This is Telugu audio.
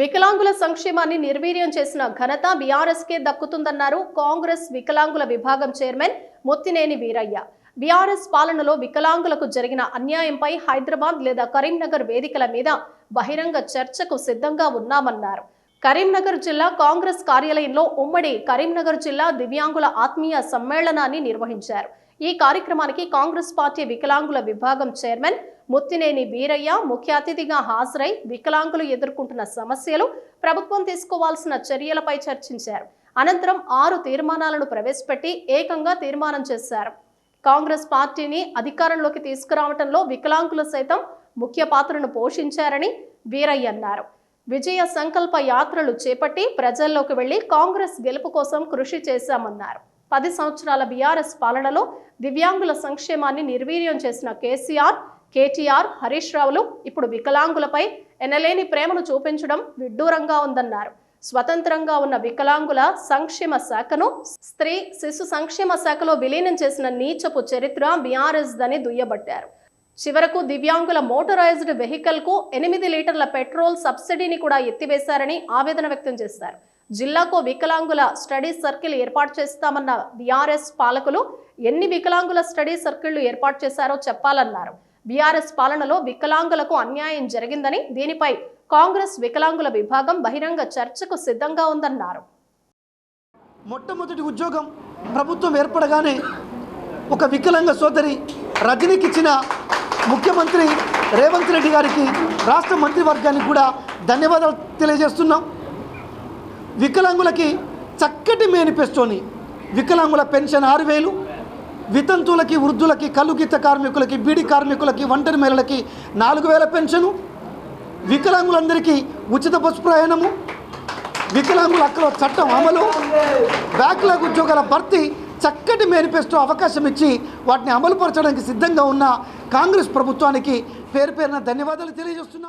వికలాంగుల సంక్షేమాన్ని నిర్వీర్యం చేసిన ఘనత బీఆర్ఎస్కే దక్కుతుందన్నారు కాంగ్రెస్ వికలాంగుల విభాగం చైర్మన్ మొత్తినేని వీరయ్య. బీఆర్ఎస్ పాలనలో వికలాంగులకు జరిగిన అన్యాయంపై హైదరాబాద్ లేదా కరీంనగర్ వేదికల మీద బహిరంగ చర్చకు సిద్ధంగా ఉన్నామన్నారు. కరీంనగర్ జిల్లా కాంగ్రెస్ కార్యాలయంలో ఉమ్మడి కరీంనగర్ జిల్లా దివ్యాంగుల ఆత్మీయ సమ్మేళనాన్ని నిర్వహించారు. ఈ కార్యక్రమానికి కాంగ్రెస్ పార్టీ వికలాంగుల విభాగం చైర్మన్ ముత్తినేని వీరయ్య ముఖ్య అతిథిగా హాజరై వికలాంగులు ఎదుర్కొంటున్న సమస్యలు ప్రభుత్వం తీసుకోవాల్సిన చర్యలపై చర్చించారు. అనంతరం ఆరు తీర్మానాలను ప్రవేశపెట్టి ఏకంగా తీర్మానం చేశారు. కాంగ్రెస్ పార్టీని అధికారంలోకి తీసుకురావడంలో వికలాంగులు సైతం ముఖ్య పాత్రను పోషించారని వీరయ్య అన్నారు. విజయ సంకల్ప యాత్రలు చేపట్టి ప్రజల్లోకి వెళ్ళి కాంగ్రెస్ గెలుపు కోసం కృషి చేశామన్నారు. పది సంవత్సరాల బీఆర్ఎస్ పాలనలో దివ్యాంగుల సంక్షేమాన్ని నిర్వీర్యం చేసిన కేసీఆర్ కేటీఆర్ హరీష్ రావులు ఇప్పుడు వికలాంగులపై ఎనలేని ప్రేమను చూపించడం విడ్డూరంగా ఉందన్నారు. స్వతంత్రంగా ఉన్న వికలాంగుల సంక్షేమ శాఖను స్త్రీ శిశు సంక్షేమ శాఖలో విలీనం చేసిన నీచపు చరిత్ర బీఆర్ఎస్ దని దుయ్యబట్టారు. చివరకు దివ్యాంగుల మోటరైజ్డ్ వెహికల్కు ఎనిమిది లీటర్ల పెట్రోల్ సబ్సిడీని కూడా ఎత్తివేశారని ఆవేదన వ్యక్తం చేశారు. జిల్లాకు వికలాంగుల స్టడీ సర్కిల్ ఏర్పాటు చేస్తామన్న బీఆర్ఎస్ పాలకులు ఎన్ని వికలాంగుల స్టడీ సర్కిళ్ళు ఏర్పాటు చేశారో చెప్పాలన్నారు. బీఆర్ఎస్ పాలనలో వికలాంగులకు అన్యాయం జరిగిందని దీనిపై కాంగ్రెస్ వికలాంగుల విభాగం బహిరంగ చర్చకు సిద్ధంగా ఉందన్నారు. మొట్టమొదటి ఉద్యోగం ప్రభుత్వం ఏర్పడగానే ఒక వికలాంగ సోదరి రజనీకి ఇచ్చిన ముఖ్యమంత్రి రేవంత్ రెడ్డి గారికి రాష్ట్ర మంత్రివర్గానికి కూడా ధన్యవాదాలు తెలియజేస్తున్నాం. వికలాంగులకి చక్కటి మేనిఫెస్టోని. వికలాంగుల పెన్షన్ ఆరు వేలు వితంతువులకి వృద్ధులకి కలుగీత కార్మికులకి బీడి కార్మికులకి ఒంటరి మహిళలకి నాలుగు వేల పెన్షను. వికలాంగులందరికీ ఉచిత బస్సు ప్రయాణము. వికలాంగుల హక్కుల చట్టం అమలు. బ్యాక్లాగ్ ఉద్యోగాల భర్తీ చక్కటి మేనిఫెస్టో అవకాశం ఇచ్చి వాటిని అమలుపరచడానికి సిద్ధంగా ఉన్న కాంగ్రెస్ ప్రభుత్వానికి పేరు పేరున ధన్యవాదాలు తెలియజేస్తున్నాం.